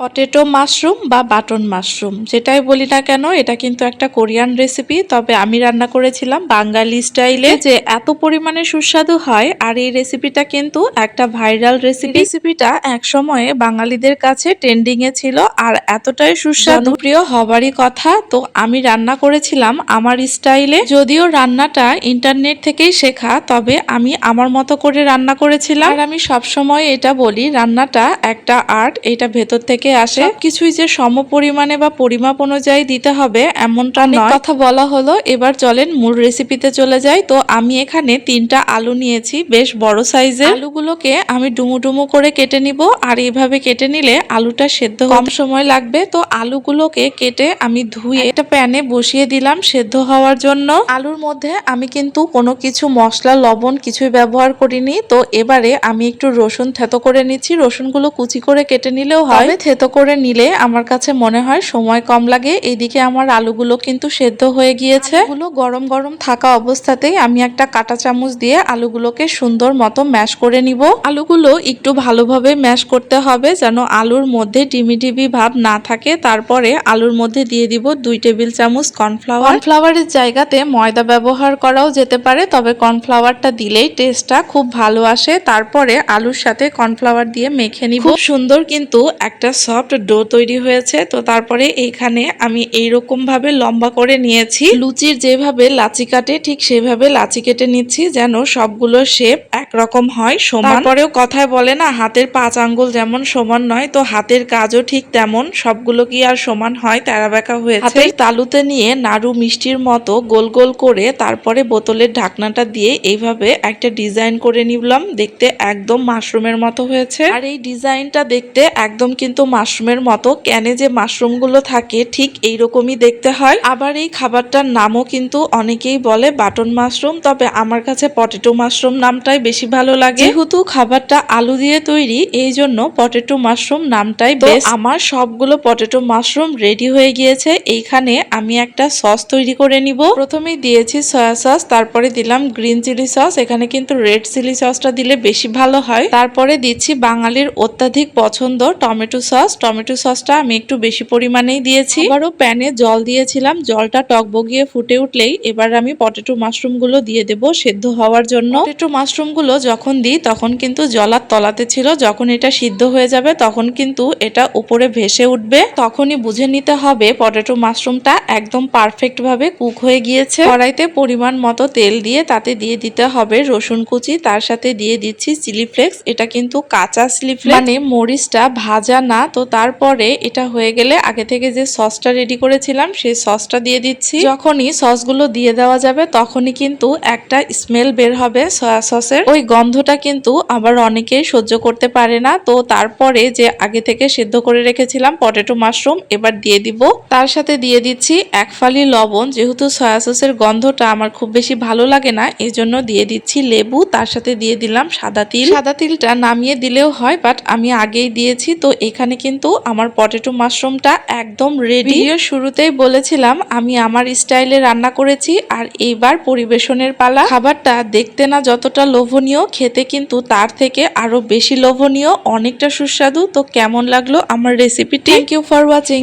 Potato mushroom বা button mushroom যেটাই বলি না কেন, এটা কিন্তু একটা কোরিয়ান রেসিপি তবে আমি রান্না করেছিলাম বাঙালি স্টাইলে। যে এত পরিমাণে সুস্বাদু হয়, আর এই রেসিপিটা কিন্তু একটা ভাইরাল রেসিপি রেসিপিটা এক সময়ে বাঙালিদের কাছে ট্রেন্ডিং এ ছিল, আর এতটাই সুস্বাদু। প্রিয় হবারই কথা, তো আমি রান্না করেছিলাম আমার স্টাইলে। যদিও রান্নাটা ইন্টারনেট থেকেই শেখা, তবে আমি আমার মতো করে রান্না করেছিলাম। আর আমি সবসময় এটা বলি, রান্নাটা একটা আর্ট এটা ভেতর থেকে আসে। কিছুই যে সম পরিমাণে বা পরিমাপ অনুযায়ী দিতে হবে এমনটা নয়। কথা বলা হলো। এবার চলেন মূল রেসিপিতে চলে যাই। তো আমি এখানে তিনটা আলু নিয়েছি বেশ বড় সাইজের আলুগুলোকে আমি ডুমু ডুমু করে কেটে নিব আর এইভাবে কেটে নিলে আলুটা সেদ্ধ কম সময় লাগবে। তো আলুগুলোকে কেটে আমি ধুয়ে একটা প্যানে বসিয়ে দিলাম সেদ্ধ হওয়ার জন্য। আলুর মধ্যে আমি কিন্তু কোনো কিছু মশলা লবণ কিছুই ব্যবহার করিনি। তো এবারে আমি একটু রসুন থেতো করে নিচ্ছি। রসুনগুলো কুচি করে কেটে নিলেও হয়। তবে থেতো করে নিলে আমার কাছে মনে হয় সময় কম লাগে। এইদিকে আমার আলুগুলো কিন্তু সেদ্ধ হয়ে গিয়েছে। আলুগুলো গরম গরম থাকা অবস্থাতেই আমি একটা কাঁটা চামচ দিয়ে আলুগুলোকে সুন্দর মতো ম্যাশ করে নিব। আলুগুলো একটু ভালোভাবে ম্যাশ করতে হবে যেন আলুর মধ্যে ডিমি ডিবি ভাব না থাকে। তারপরে আলুর মধ্যে দিয়ে দিব দুই টেবিল চামচ কর্নফ্লাওয়ার। কর্নফ্লাওয়ারের জায়গাতে ময়দা ব্যবহার করাও যেতে পারে তবে কর্নফ্লাওয়ারটা দিলেই টেস্টটা খুব ভালো আসে। তারপরে আলুর সাথে কর্নফ্লাওয়ার দিয়ে মেখে নিব। সুন্দর কিন্তু একটা সফট ডো তৈরি হয়েছে, তো তারপরে এইখানে আমি এইরকমভাবে লম্বা করে নিয়েছি। লুচির যেভাবে লাচি কাটে, ঠিক সেভাবে লাচি কেটে নিচ্ছি যেন সবগুলো শেপ একরকম হয় সমান। তারপরেও কথায় বলে না হাতের পাঁচ আঙ্গুল যেমন সমান নয় তো হাতের কাজও ঠিক তেমন। সবগুলো কি আর সমান হয়? তেরা বেঁকা হয়েছে। হাতের তালুতে নিয়ে নাড়ু মিষ্টির মতো গোল গোল করে তারপরে বোতলের ঢাকনাটা দিয়ে এইভাবে একটা ডিজাইন করে নিলাম। দেখতে একদম মাশরুমের মতো হয়েছে। আর এই ডিজাইনটা দেখতে একদম কিন্তু মাশরুমের মতো। ক্যানে যে মাশরুমগুলো থাকে ঠিক এইরকমই দেখতে হয়। আবার এই খাবারটার নামও কিন্তু অনেকেই বলে বাটন মাশরুম তবে আমার কাছে পটেটো মাশরুম নামটাই বেশি ভালো লাগে। যেহেতু খাবারটা আলু দিয়ে তৈরি এই জন্য পটেটো মাশরুম নামটাই বেশ আমার সবগুলো পটেটো মাশরুম রেডি হয়ে গিয়েছে। এইখানে আমি একটা সস তৈরি করে নিব। প্রথমেই দিয়েছি সয়া সস তারপরে দিলাম গ্রিন চিলি সস এখানে কিন্তু রেড চিলি সসটা দিলে বেশি ভালো হয়। তারপরে দিচ্ছি বাঙালির অত্যাধিক পছন্দ টমেটো সস টমেটো সসটা আমি একটু বেশি পরিমাণেই দিয়েছি। আবারও প্যানে জল দিয়েছিলাম। জলটা টকবগিয়ে ফুটে উঠলেই এবার আমি পটেটো মাশরুমগুলো দিয়ে দেব সেদ্ধ হওয়ার জন্য। পটেটো মাশরুম গুলো যখন দিই, তখন কিন্তু জলার তলাতে ছিল। যখন এটা সিদ্ধ হয়ে যাবে, তখন কিন্তু এটা উপরে ভেসে উঠবে। তখনই বুঝে নিতে হবে পটেটো মাশরুমটা একদম পারফেক্ট ভাবে কুক হয়ে গিয়েছে। কড়াইতে পরিমাণ মতো তেল দিয়ে তাতে দিয়ে দিতে হবে রসুন কুচি, তার সাথে দিয়ে দিচ্ছি চিলি ফ্লেক্স এটা কিন্তু কাঁচা চিলি ফ্লেক্স মানে মরিচটা ভাজা না, তো তারপরে এটা হয়ে গেলে আগে থেকে যে সসটা রেডি করেছিলাম, সেই সসটা দিয়ে দিচ্ছি। যখনই সসগুলো দিয়ে দেওয়া যাবে, তখনই কিন্তু একটা স্মেল বের হবে সয়া সসের ওই গন্ধটা কিন্তু আবার অনেকেই সহ্য করতে পারে না। তো তারপরে যে আগে থেকে সেদ্ধ করে রেখেছিলাম পটেটো মাশরুম এবার দিয়ে দিব। তার সাথে দিয়ে দিচ্ছি এক ফালি লবণ, যেহেতু সয়া সসের গন্ধটা আমার খুব বেশি ভালো লাগে না, এই জন্য দিয়ে দিচ্ছি লেবু। তার সাথে দিয়ে দিলাম সাদা তিল। সাদা তিলটা নামিয়ে দিলেও হয় বাট আমি আগেই দিয়েছি। তো এখানে কিন্তু আমার পটেটো মাশরুমটা একদম রেডি শুরুতেই বলেছিলাম, আমি আমার স্টাইলে রান্না করেছি, আর এইবার পরিবেশনের পালা। খাবারটা দেখতে না যতটা লোভনীয় খেতে কিন্তু তার থেকে আরও বেশি লোভনীয়, অনেকটা সুস্বাদু। তো কেমন লাগল আমার recipe thank you for watching